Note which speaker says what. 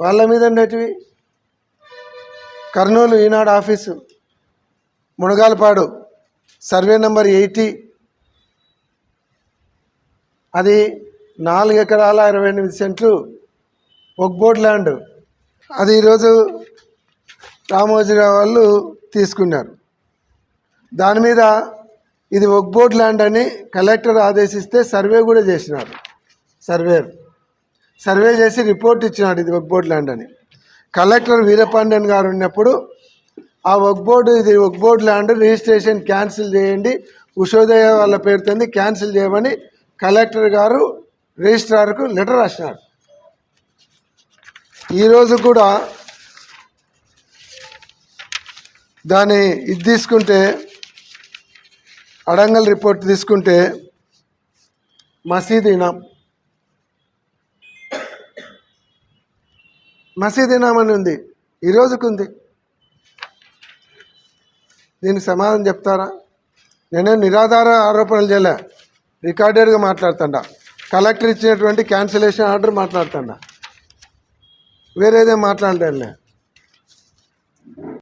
Speaker 1: వాళ్ళ మీద ఉండేటివి. Kurnool Eenadu office Munagalapadu survey number eighty. అది నాలుగు ఎకరాల ఇరవై ఎనిమిది సెంట్లు ఒక్బోర్డ్ ల్యాండ్. అది ఈరోజు రామోజీరావు వాళ్ళు తీసుకున్నారు. దాని మీద ఇది ఒక్బోర్డ్ ల్యాండ్ అని కలెక్టర్ ఆదేశిస్తే సర్వే కూడా చేసినారు. సర్వేర్ సర్వే చేసి రిపోర్ట్ ఇచ్చినాడు ఇది ఒక్బోర్డ్ ల్యాండ్ అని. కలెక్టర్ వీరపాండ్యన్ గారు ఉన్నప్పుడు ఆ ఒక్బోర్డు ఇది ఒక్బోర్డ్ ల్యాండ్ రిజిస్ట్రేషన్ క్యాన్సిల్ చేయండి ఉషోదయ వాళ్ళ పేరుతోంది క్యాన్సిల్ చేయమని కలెక్టర్ గారు రిజిస్ట్రార్కు లెటర్ రాసినారు. ఈరోజు కూడా దాని ఇది తీసుకుంటే అడంగల్ రిపోర్ట్ తీసుకుంటే మసీద్ ఇనాం. మసీద్ ఇనాం ఉంది ఈ ఉంది దీనికి సమాధానం చెప్తారా? నేనే నిరాధార ఆరోపణలు చేయలే. రికార్డెడ్గా మాట్లాడుతుండా. కలెక్టర్ ఇచ్చినటువంటి క్యాన్సిలేషన్ ఆర్డర్ మాట్లాడుతుండా. వేరేదే మాట్లాడలే